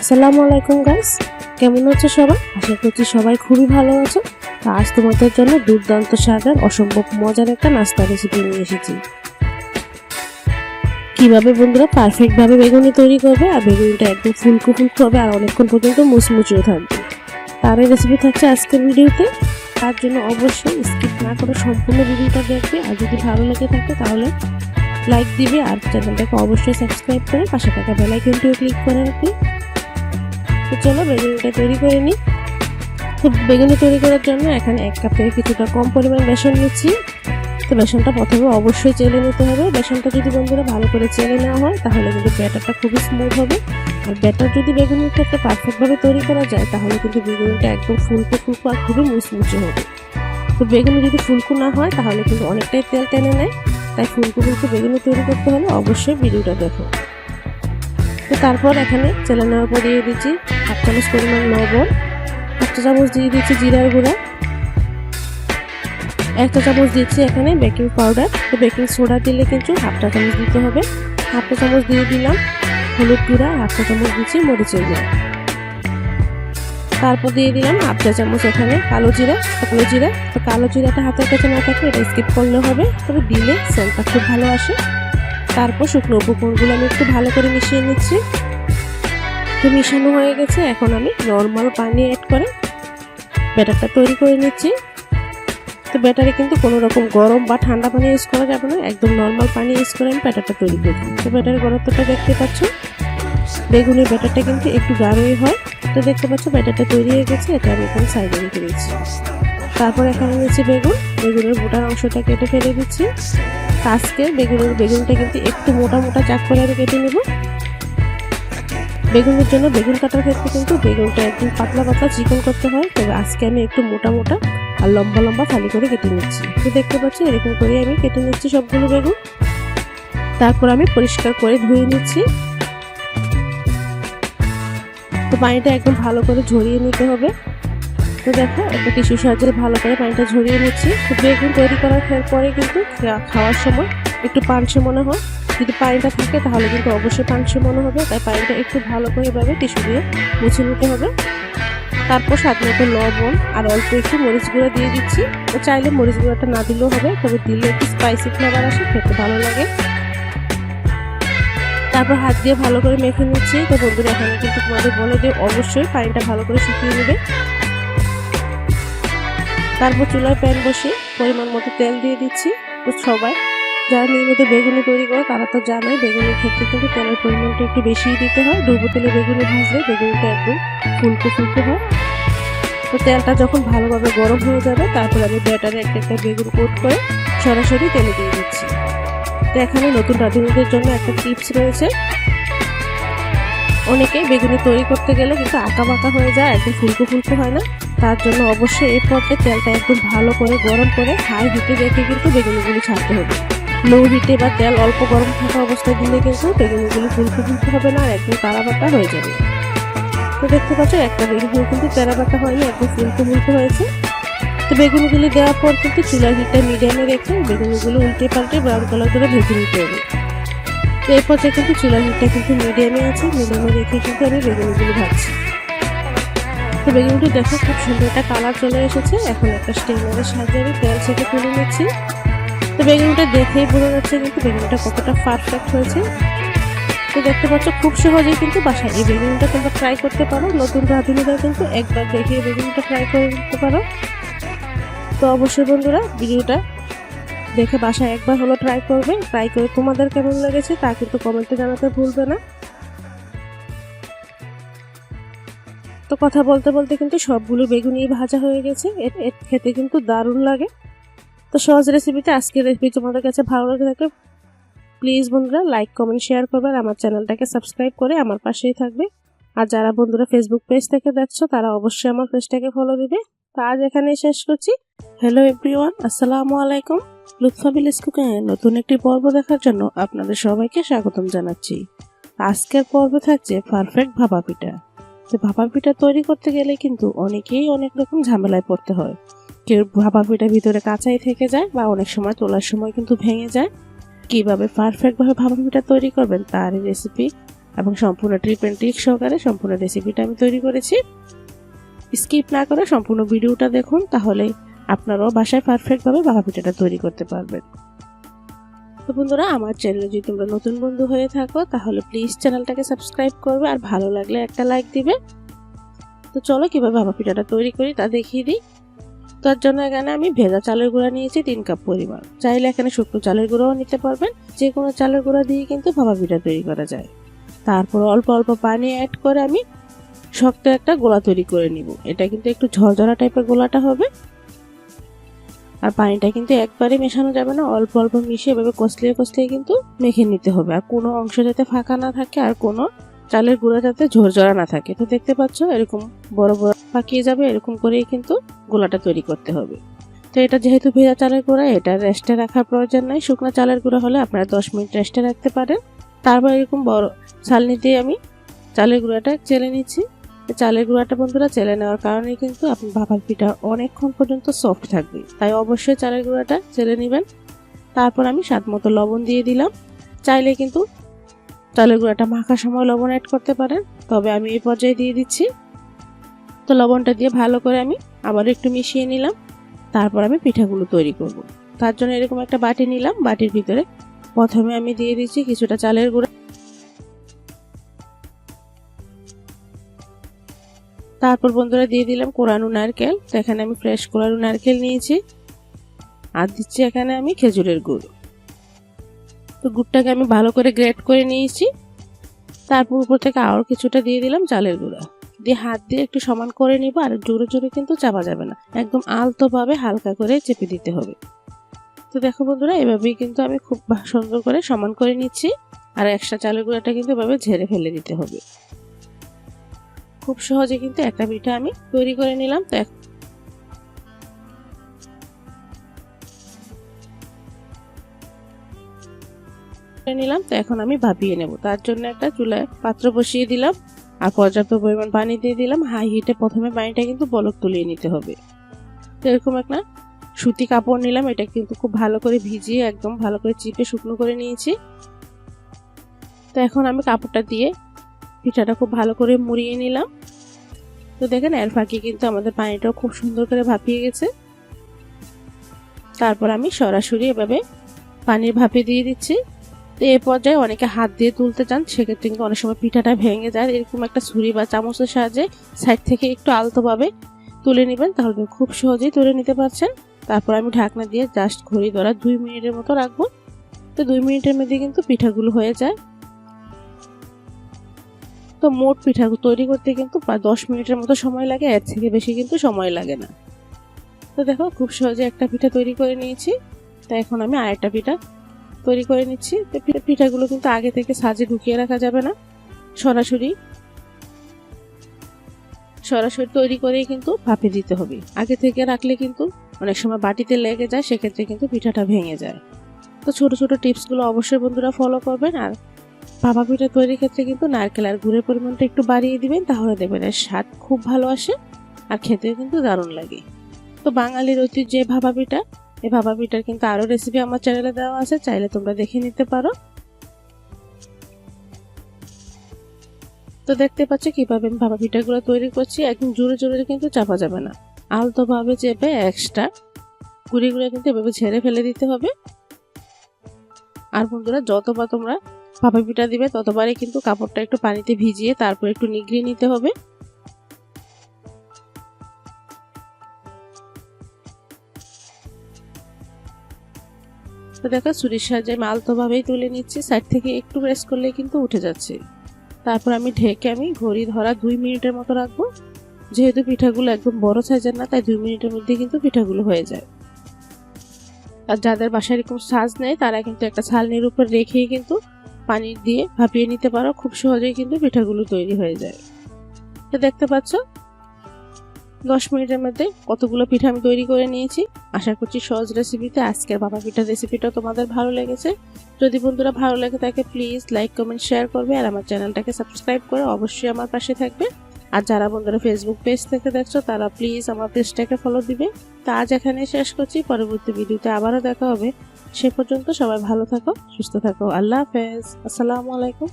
আসসালামু আলাইকুম গাইস কেমন আছো সবাই? আশা করছি সবাই খুবই ভালো আছো। তো আজ তোমাদের জন্য দুর্দান্ত স্বাদের, অসম্ভব মজার একটা নাস্তা রেসিপি নিয়ে এসেছি। কীভাবে বন্ধুরা পারফেক্ট ভাবে বেগুনি তৈরি করবে আর বেগুনিটা একদম ফুলকো ফুলকো হবে আর অনেকক্ষণ পর্যন্ত মুচমুচেও থাকবে। তার এই রেসিপি থাকছে আজকের ভিডিওতে। তার জন্য অবশ্যই স্কিপ না করে সম্পূর্ণ ভিডিওটা দেখবে। আর যদি ভালো লেগে থাকে তাহলে লাইক দিবে আর চ্যানেলটাকে অবশ্যই সাবস্ক্রাইব করে পাশে থাকা বেলাইকনটিও ক্লিক করে রাখবে। তো চলো বেগুনিটা তৈরি করে নিই। তো বেগুনি তৈরি করার জন্য এখানে এক কাপ থেকে কিছুটা কম পরিমাণ বেসন নিচ্ছি। তো বেসনটা প্রথমে অবশ্যই চেলে নিতে হবে। বেসনটা যদি বন্ধুরা ভালো করে চেলে নেওয়া হয়, তাহলে কিন্তু ব্যাটারটা খুবই স্মুথ হবে। আর ব্যাটার যদি বেগুনির ক্ষেত্রে পারফেক্টভাবে তৈরি করা যায়, তাহলে কিন্তু বেগুনিটা একদম ফুলকো ফুলকো আর খুবই মুচমুচে হবে। তো বেগুনি যদি ফুলকো না হয়, তাহলে কিন্তু অনেকটাই তেল টেনে নেয়। তাই ফুলকো ফুলকো বেগুনি তৈরি করতে হলে অবশ্যই ভিডিওটা দেখো। তো তারপর এখানে চেলে নেওয়ার পর দিয়ে দিচ্ছি হাফ চামচ পরিমাণ লবণ একটা চামচ দিয়ে দিচ্ছি জিরার গুঁড়া। একটা চামচ দিচ্ছি এখানে বেকিং পাউডার। তো বেকিং সোডা দিলে কিন্তু হাফটা চামচ দিতে হবে। হাফটা চামচ দিয়ে দিলাম হলুদ গুঁড়া হাফটা চামচ দিচ্ছি মরিচের গুঁড়া। তারপর দিয়ে দিলাম হাফ চা চামচ এখানে কালো জিরা কালো জিরা। তো কালো জিরাটা হাতের কাছে না থাকলে এটা স্কিপ করলে হবে, তবে দিলে সেন্টটা খুব ভালো আসে। তারপর শুকনো উপকরণগুলো আমি একটু ভালো করে মিশিয়ে নিচ্ছি। তো মিশানো হয়ে গেছে। এখন আমি নর্মাল পানি অ্যাড করে ব্যাটারটা তৈরি করে নিচ্ছি। তো ব্যাটারে কিন্তু কোনো রকম গরম বা ঠান্ডা পানি ইউজ করা যাবে না। একদম নর্মাল পানি ইউজ করে আমি ব্যাটারটা তৈরি করি তো ব্যাটারের গরত্বটা দেখতে পাচ্ছ? বেগুনের ব্যাটারটা কিন্তু একটু গাঢ়ই হয়। তো দেখতে পাচ্ছ ব্যাটারটা তৈরি হয়ে গেছে। এটা আমি এখানে সাইডে রেখে দিচ্ছি। তারপর এখানে নিচ্ছি বেগুন। বেগুনের মোটার অংশটা কেটে ফেলে দিচ্ছি। আজকে বেগুনের বেগুনটা কিন্তু একটু মোটা মোটা চাক করে আমি কেটে নেব। বেগুনের জন্য বেগুন কাটার ক্ষেত্রে কিন্তু বেগুনটা একদম পাতলা পাতলা চিকন করতে হয়। তবে আজকে আমি একটু মোটা মোটা আর লম্বা লম্বা ফালি করে কেটে নিচ্ছি। তো দেখতে পাচ্ছি এরকম করে আমি কেটে নিচ্ছি সবগুলো বেগুন। তারপর আমি পরিষ্কার করে ধুয়ে নিচ্ছি। তো পানিটা একদম ভালো করে ঝরিয়ে নিতে হবে। তো দেখো একটা টিস্যু সাহায্যে ভালো করে পানিটা ঝরিয়ে নিচ্ছি। তো বেগুন তৈরি করার পরে কিন্তু খাওয়ার সময় একটু পানসে মনে হয়। যদি পানিটা থাকে তাহলে কিন্তু অবশ্যই পানসে মনে হবে। তাই পানিটা একটু ভালো করে এভাবে টিস্যু দিয়ে মুছে নিতে হবে। তারপর স্বাদ মতো লবণ আর অল্প একটু মরিচ গুঁড়ো দিয়ে দিচ্ছি। তো চাইলে মরিচ গুঁড়োটা না দিলেও হবে, তবে দিলে একটু স্পাইসি ফ্লেভার আসে, খেতে ভালো লাগে। তারপর হাত দিয়ে ভালো করে মেখে নিচ্ছি। তো বন্ধুরা, এখানে কিন্তু তোমাদের বলে দিয়ে অবশ্যই পানিটা ভালো করে শুকিয়ে নেবে। তারপর চুলায় প্যান বসে পরিমাণ মতো তেল দিয়ে দিচ্ছি। সবাই যারা নিয়মিত বেগুনি তৈরি করে, তারা তো জানে বেগুনের ক্ষেত্রে কিন্তু তেলের পরিমাণটা একটু বেশিই দিতে হয়। ডুবো তেলে বেগুনি ভাজলে বেগুনিটা একদম ফুলকো ফুলকো হয়। তো তেলটা যখন ভালোভাবে গরম হয়ে যাবে, তারপর আমি ব্যাটারে একটা একটা বেগুন কোট করে সরাসরি তেলে দিয়ে দিচ্ছি। তো এখানে নতুন রাঁধুনিদের জন্য একটা টিপস রয়েছে। অনেকে বেগুনি তৈরি করতে গেলে কিন্তু আঁকা বাঁকা হয়ে যায়, একদম ফুলকো ফুলকো হয় না। তার জন্য অবশ্যই এই পর্যায়ে তেলটা একদম ভালো করে গরম করে হাই হিটে রেখে কিন্তু বেগুনিগুলি ছাড়তে হবে। লো হিটে বা তেল অল্প গরম থাকা অবস্থায় দিলে কিন্তু বেগুনিগুলি ফুলকো ফুলকো হবে না আর একদম তারা বাটা হয়ে যাবে। তো দেখতে পাচ্ছ, একটা বেগুনি কিন্তু তেরা বাটা হয়নি, একদম ফুলকো ফুলকো হয়েছে। তো বেগুনগুলি দেওয়ার পর কিন্তু চুলার হিটটা মিডিয়ামে রেখে বেগুনগুলো উল্টে পাল্টে ব্রাউন কালার করে ভেজে নিতে হবে। পর্যায়ে কিন্তু চুলার হিটটা কিন্তু মিডিয়ামে আছে মিডিয়ামে রেখে কিন্তু আমি বেগুনগুলো ভাজছি। তো দেখো খুব সুন্দর একটা কালার চলে এসেছে। এখন একটা স্টেনারের সাহায্যে আমি তেল ছেঁকে তুলে নিচ্ছি। তো বেগুনটা দেখেই বোঝা যাচ্ছে কিন্তু বেগুনটা কতটা পারফেক্ট হয়েছে। তো দেখতে পাচ্ছ খুব সহজেই কিন্তু বাসায় এই বেগুনটা তোমরা ট্রাই করতে পারো। নতুন রাঁধুনিরা কিন্তু একবার দেখে বেগুনটা ট্রাই করে দিতে পারো। তো অবশ্যই বন্ধুরা ভিডিওটা দেখে বাসায় একবার হলো ট্রাই করবে। ট্রাই করে তোমাদের কেমন লেগেছে তা কিন্তু কমেন্টে জানাতে ভুলবে না। তো কথা বলতে বলতে কিন্তু সবগুলো বেগুনি ভাজা হয়ে গেছে। এর খেতে কিন্তু দারুণ লাগে। তো সহজ রেসিপিটা আজকের রেসিপি তোমাদের কাছে ভালো লাগে থাকলে প্লিজ বন্ধুরা লাইক, কমেন্ট, শেয়ার করবে আমার চ্যানেলটাকে সাবস্ক্রাইব করে আমার পাশেই থাকবে। আর যারা বন্ধুরা ফেসবুক পেজ থেকে দেখছ, তারা অবশ্যই আমার পেজটাকে ফলো দিবে। তো আজ এখানেই শেষ করছি। হ্যালো এভরিওয়ান আসসালামু আলাইকুম। লুৎফাবিল কুকিং এর নতুন একটি পর্ব দেখার জন্য আপনাদের সবাইকে স্বাগতম জানাচ্ছি। আজকের পর্বে থাকছে পারফেক্ট ভাপা পিঠা তো ভাপা পিঠা তৈরি করতে গেলে কিন্তু অনেকেই অনেক রকম ঝামেলায় পড়তে হয়। কেউ ভাপা পিঠা ভিতরে কাঁচাই থেকে যায় বা অনেক সময় তোলার সময় কিন্তু ভেঙে যায়। কীভাবে পারফেক্টভাবে ভাপা পিঠা তৈরি করবেন তার রেসিপি এবং সম্পূর্ণ ট্রিপ অ্যান্ড ট্রিক সহকারে সম্পূর্ণ রেসিপিটা আমি তৈরি করেছি। স্কিপ না করে সম্পূর্ণ ভিডিওটা দেখুন, তাহলে আপনারাও বাসায় পারফেক্টভাবে ভাপা পিঠাটা তৈরি করতে পারবেন। তো বন্ধুরা, আমার চ্যানেলে যদি তোমরা নতুন বন্ধু হয়ে থাকো, তাহলে প্লিজ চ্যানেলটাকে সাবস্ক্রাইব করবে আর ভালো লাগলে একটা লাইক দিবে। তো চলো কীভাবে ভাপা পিঠাটা তৈরি করি তা দেখিয়ে দিই। তার জন্য এখানে আমি ভেজা চালের গুঁড়া নিয়েছি তিন কাপ পরিমাণ। চাইলে এখানে শুকনো চালের গুঁড়াও নিতে পারবেন। যে কোনো চালের গুঁড়া দিয়ে কিন্তু ভাপা পিঠা তৈরি করা যায়। তারপর অল্প অল্প পানি অ্যাড করে আমি শক্ত একটা গোলা তৈরি করে নিব। এটা কিন্তু একটু ঝরঝরা টাইপের গোলাটা হবে। আর পানিটা কিন্তু একবারে মেশানো যাবে না, অল্প অল্প মিশিয়ে এভাবে কষলিয়ে কষলিয়ে কিন্তু মেখে নিতে হবে। আর কোনো অংশ যাতে ফাঁকা না থাকে আর কোনো চালের গুঁড়া যাতে ঝরঝরা না থাকে। তো দেখতে পাচ্ছ এরকম বড় বড় পাকিয়ে যাবে, এরকম করেই কিন্তু গোলাটা তৈরি করতে হবে। তো এটা যেহেতু ভেজা চালের গুঁড়া, এটা রেস্টে রাখার প্রয়োজন নাই। শুকনো চালের গুঁড়া হলে আপনারা দশ মিনিট রেস্টে রাখতে পারেন। তারপর এরকম বড় ছালনি দিয়ে আমি চালের গুঁড়াটা চেলে নিচ্ছি। চালের গুঁড়াটা বন্ধুরা চেলে নেওয়ার কারণে কিন্তু আপনি ভাপার পিঠা অনেকক্ষণ পর্যন্ত সফট থাকবে। তাই অবশ্যই চালের গুঁড়াটা চেলে নেবেন। তারপর আমি স্বাদ মতো লবণ দিয়ে দিলাম। চাইলে কিন্তু চালের গুঁড়াটা মাখার সময় লবণ অ্যাড করতে পারেন। তবে আমি এই পর্যায়ে দিয়ে দিচ্ছি। তো লবণটা দিয়ে ভালো করে আমি আবার একটু মিশিয়ে নিলাম। তারপর আমি পিঠাগুলো তৈরি করব। তার জন্য এরকম একটা বাটি নিলাম। বাটির ভিতরে প্রথমে আমি দিয়ে দিচ্ছি কিছুটা চালের গুঁড়া। তারপর বন্ধুরা দিয়ে দিলাম কোরানু নারকেল। তো এখানে আমি ফ্রেশ কোরানু নারকেল নিয়েছি। আর দিচ্ছি এখানে আমি খেজুরের গুড়। তো গুড়টাকে আমি ভালো করে গ্রেট করে নিয়েছি। তারপর উপর থেকে আরও কিছুটা দিয়ে দিলাম চালের গুঁড়া। দিয়ে হাত দিয়ে একটু সমান করে নিব, আর জোরে জোরে কিন্তু চাপা যাবে না। একদম আলতোভাবে হালকা করে চেপে দিতে হবে। তো দেখো বন্ধুরা, এভাবেই কিন্তু আমি খুব সুন্দর করে সমান করে নিচ্ছি। আর এক্সট্রা চালের গুঁড়াটা কিন্তু এভাবে ঝেড়ে ফেলে দিতে হবে। খুব সহজে কিন্তু একটা পিঠা আমি তৈরি করে নিলাম, তো নিলাম, তো এখন আমি ভাপিয়ে নেব। তার জন্য একটা চুলায় পাত্র বসিয়ে দিলাম আর পর্যাপ্ত পরিমাণ পানি দিয়ে দিলাম। হাই হিটে প্রথমে পানিটা কিন্তু বলক তুলিয়ে নিতে হবে। তো এরকম একটা সুতি কাপড় নিলাম, এটা কিন্তু খুব ভালো করে ভিজিয়ে, একদম ভালো করে চিপে শুকনো করে নিয়েছি। তো এখন আমি কাপড়টা দিয়ে পিঠাটা খুব ভালো করে মুড়িয়ে নিলাম। তো দেখেন, এর ফাঁকে কিন্তু আমাদের পানিটাও খুব সুন্দর করে ভাপিয়ে গেছে। তারপর আমি সরাসরি এভাবে পানির ভাপে দিয়ে দিচ্ছি। তো এ পর্যায়ে অনেকে হাত দিয়ে তুলতে চান, সেক্ষেত্রে কিন্তু অনেক সময় পিঠাটা ভেঙে যায়। এরকম একটা ছুরি বা চামচের সাহায্যে সাইড থেকে একটু আলতোভাবে তুলে নেবেন, তাহলে খুব সহজেই তুলে নিতে পারছেন। তারপর আমি ঢাকনা দিয়ে জাস্ট ঘড়ি ধরা দুই মিনিটের মতো রাখব। তো দুই মিনিটের মধ্যে কিন্তু পিঠাগুলো হয়ে যায়। তো মোট পিঠা তৈরি করতে কিন্তু দশ মিনিটের মতো সময় লাগে, এর থেকে বেশি কিন্তু সময় লাগে না। তো দেখো, খুব সহজে একটা পিঠা তৈরি করে নিয়েছি। তো এখন আমি আরেকটা পিঠা তৈরি করে নিচ্ছি। তো পিঠাগুলো কিন্তু আগে থেকে সাজে ঢুকিয়ে রাখা যাবে না। সরাসরি সরাসরি তৈরি করেই কিন্তু ভাপে দিতে হবে। আগে থেকে রাখলে কিন্তু অনেক সময় বাটিতে লেগে যায়, সেক্ষেত্রে কিন্তু পিঠাটা ভেঙে যায়। তো ছোট ছোট টিপসগুলো অবশ্যই বন্ধুরা ফলো করবেন। আর পিঠা তৈরির ক্ষেত্রে কিন্তু নারকেল আর গুড়ের পরিমাণটা একটু বাড়িয়ে দিবেন, তাহলে দেখবেন এর স্বাদ খুব ভালো আসে আর খেতেও কিন্তু দারুণ লাগে। তো বাঙালির ঐতিহ্য ভাপা পিঠা এই ভাপা পিঠার কিন্তু আরও রেসিপি আমার চ্যানেলে দেওয়া আছে, চাইলে তোমরা দেখে নিতে পারো। তো দেখতে পাচ্ছ কীভাবে আমি ভাপা পিঠাগুলো তৈরি করছি, একদম জোরে জোরে কিন্তু চাপা যাবে না। আলতোভাবে চেপে এক্সট্রা গুঁড়িগুলো কিন্তু এভাবে ছেড়ে ফেলে দিতে হবে। আর বন্ধুরা যতবার তোমরা ভাপা পিঠা দিবে, ততবারে কিন্তু কাপড়টা একটু পানিতে ভিজিয়ে তারপর একটু নিগড়িয়ে নিতে হবে। তো দেখো, ছুরির সাহায্যে আমি আলতোভাবেই তুলে নিচ্ছি সাইড থেকে একটু প্রেস করলে কিন্তু উঠে যাচ্ছে। তারপর আমি ঢেকে আমি ঘড়ি ধরা দুই মিনিটের মতো রাখব। যেহেতু পিঠাগুলো একদম বড় সাইজের না, তাই দুই মিনিটের মধ্যে কিন্তু পিঠাগুলো হয়ে যায়। আর যাদের বাসায় এরকম সাজ নেই, তারা কিন্তু একটা ছালনির উপর রেখেই কিন্তু পানি দিয়ে ভাপিয়ে নিতে পারো, খুব সহজেই কিন্তু পিঠাগুলো তৈরি হয়ে যায়। তো দেখতে পাচ্ছ, দশ মিনিটের মধ্যে কতগুলো পিঠা আমি তৈরি করে নিয়েছি। আশা করছি সহজ রেসিপিতে আজকের বাবা পিঠা রেসিপিটা তোমাদের ভালো লেগেছে। যদি বন্ধুরা ভালো লাগে থাকে প্লিজ লাইক, কমেন্ট, শেয়ার করবে আর আমার চ্যানেলটাকে সাবস্ক্রাইব করে অবশ্যই আমার পাশে থাকবে। আর যারা বন্ধুরা ফেসবুক পেজ থেকে দেখছ, তারা প্লিজ আমার পেজটাকে ফলো দিবে। তা আজ এখানে শেষ করছি। পরবর্তী ভিডিওতে আবারও দেখা হবে। সে পর্যন্ত সবাই ভালো থাকো, সুস্থ থাকো। আল্লাহ হাফেজ। আসসালামু আলাইকুম।